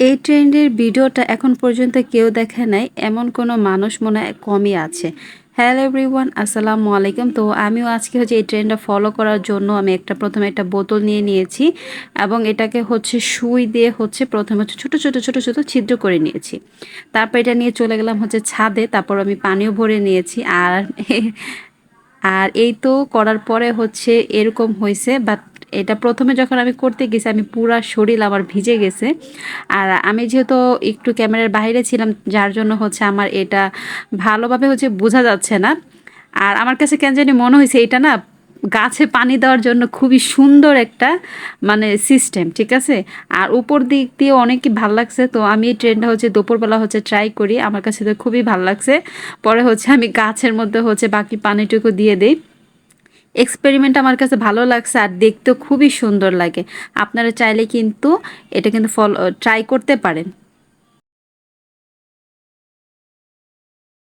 এই ট্রেন্ডের ভিডিওটা এখন পর্যন্ত কেউ দেখে নাই, এমন কোনো মানুষ মনে হয় কমই আছে। হ্যালো এভরিওয়ান, আসসালামু আলাইকুম। তো আমিও আজকে হচ্ছে এই ট্রেন্ডটা ফলো করার জন্য আমি একটা প্রথমে একটা বোতল নিয়ে নিয়েছি এবং এটাকে হচ্ছে সুই দিয়ে হচ্ছে প্রথমে হচ্ছে ছোটো ছোটো ছোটো ছোটো ছিদ্র করে নিয়েছি। তারপর এটা নিয়ে চলে গেলাম হচ্ছে ছাদে, তারপর আমি পানিও ভরে নিয়েছি। আর আর এই তো করার পরে হচ্ছে এরকম হয়েছে বাট এটা প্রথমে যখন আমি করতে গেছি, আমি পুরা শরীর আমার ভিজে গেছে। আর আমি যেহেতু একটু ক্যামেরার বাইরে ছিলাম, যার জন্য হচ্ছে আমার এটা ভালোভাবে হচ্ছে বোঝা যাচ্ছে না। আর আমার কাছে কেন জানি মনে হয়েছে, এটা না গাছে পানি দেওয়ার জন্য খুবই সুন্দর একটা মানে সিস্টেম ঠিক আছে? আর উপর দিক দিয়ে অনেকই ভালো লাগছে। তো আমি এই ট্রেনটা হচ্ছে দুপুরবেলা হচ্ছে ট্রাই করি। আমার কাছে তো খুবই ভালো লাগছে। পরে হচ্ছে আমি গাছের মধ্যে হচ্ছে বাকি পানিটুকু দিয়ে দিই। এক্সপেরিমেন্ট আমার কাছে ভালো লাগছে আর দেখতেও খুবই সুন্দর লাগে। আপনারা চাইলে কিন্তু এটা কিন্তু ফলো ট্রাই করতে পারেন।